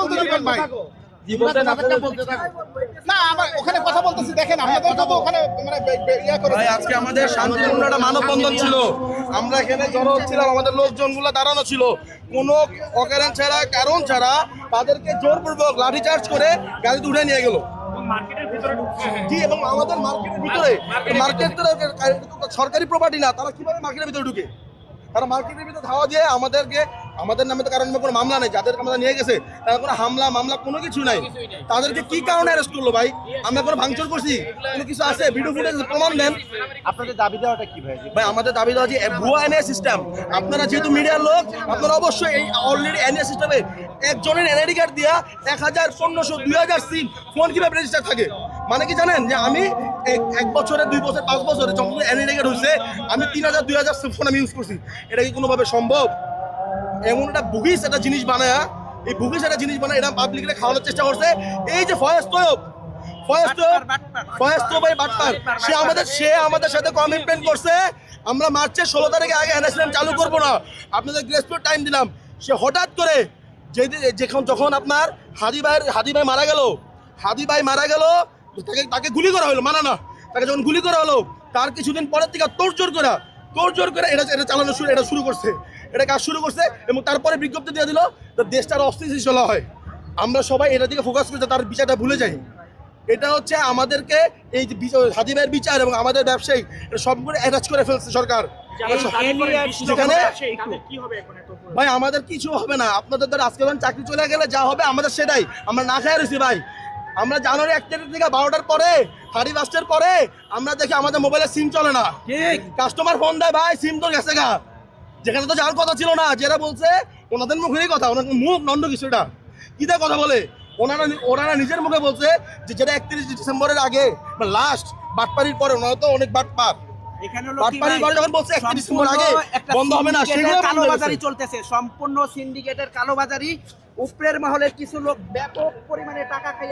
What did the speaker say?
বলতে দিবেন ভাই। জি বলতেন আপনাদের না আমার ওখানে কথা বলতেছি দেখেন আপনাদের তো ওখানে মানে বে- বে- ইয়া করে ভাই আজকে আমাদের শান্তিপূর্ণ একটা মানববন্ধন ছিল। আমরা এখানে জড়ো হচ্ছিলাম আমাদের লোকজনগুলো দাঁড়ানো ছিল। কোনো অকারণ ছাড়া কারণ ছাড়া তাদেরকে জোরপূর্বক লাঠিচার্জ করে গাড়িতে উঠে নিয়ে গেল। জি এবং আমাদের মার্কেটের ভিতরে মার্কেট সরকারি প্রপার্টি না তারা কীভাবে মার্কেটের ভিতরে ঢুকে? তারা মার্কেটের ভিতরে ধাওয়া দিয়ে আমাদেরকে আমাদের নামে তো কারণ কোনো মামলা নেই যাদের আমরা নিয়ে গেছে তারা কোনো হামলা মামলা কোনো কিছু নাই। তাদেরকে কি কারণে অ্যারেস্ট করল ভাই? আমরা কোনো ভাঙচুর করছি? কোনো কিছু আছে? ভিডিও ফুটেজ প্রমাণ দেন। আপনাদের দাবি দেওয়াটা কি ভাই? ভাই আমাদের দাবি দেওয়া যে ভুয়া এনএ সিস্টেম আপনারা যেহেতু মিডিয়ার লোক আপনারা অবশ্যই এই অলরেডি এনএ সিস্টেমে একজনের এনআইডি কার্ড দিয়া এক হাজার পনেরোশো দুই হাজার সিম ফোন কীভাবে রেজিস্টার থাকে? মানে কি জানেন? যে আমি এক- এক বছরে দুই বছর পাঁচ বছরে যখন এনআইডি কার্ড হয়েছে আমি তিন হাজার দুই হাজার ফোন আমি ইউজ করছি। এটা কি কোনোভাবে সম্ভব? এমন একটা বুগিস একটা জিনিস বানায় এই বুগিস একটা জিনিস বানায় এটা পাবলিকরে খাওয়ানোর চেষ্টা করছে। এই যে ফয়েজ তৈয়ব ফয়েজ তৈয়ব ফয়েজ বাটপার সে আমাদের সে আমাদের সাথে কমিটমেন্ট করছে। আমরা মার্চের ষোলো তারিখে আগে এনএসএম চালু করব না। আপনাদের গ্রেস টাইম দিলাম। সে হঠাৎ করে যেদিন যখন যখন আপনার হাদি ভাইয়ের হাদি ভাই মারা গেল হাদি ভাই মারা গেল তাকে তাকে গুলি করা হলো মানা না। তাকে যখন গুলি করা হলো তার কিছুদিন পরের থেকে তোর তোড়জোড় করা তোড়জোড় করে এটা এটা চালানো শুরু এটা শুরু করছে। এটা কাজ শুরু করছে এবং তারপরে বিজ্ঞপ্তি দিয়ে দিল তো দেশটার অস্থিতিশীল হয়। আমরা সবাই এটা দিকে ফোকাস করে তার বিচারটা ভুলে যাই। এটা হচ্ছে আমাদেরকে এই যে বিচার- বিচার এবং আমাদের ব্যবসায়ী এটা সবগুলো অ্যাটাচ করে ফেলছে সরকার। ভাই আমাদের কিছু হবে না। আপনাদের ধর আজকে যখন চাকরি চলে গেলে যা হবে আমাদের সেটাই। আমরা না খাই রয়েছি ভাই। আমরা জানুয়ারি এক তারিখ থেকে বারোটার পরে সাড়ে পাঁচটার পরে আমরা দেখি আমাদের মোবাইলে সিম চলে না। কাস্টমার ফোন দেয় ভাই সিম তো গেছে গা। যেখানে তো যাওয়ার কথা ছিল না যেটা বলছে ওনাদের মুখেরই কথা ওনাদের মুখ নন্দ কিছুটা কি দিয়ে কথা বলে? ওনারা ওনারা নিজের মুখে বলছে যে যেটা একত্রিশ ডিসেম্বরের আগে লাস্ট বাটপাড়ির পরে ওনারা তো অনেক বাটপার কালোবাজারি চলতেছে সম্পূর্ণ সিন্ডিকেটের কালোবাজারি উপরের মহলের কিছু লোক ব্যাপক পরিমাণে টাকা খাই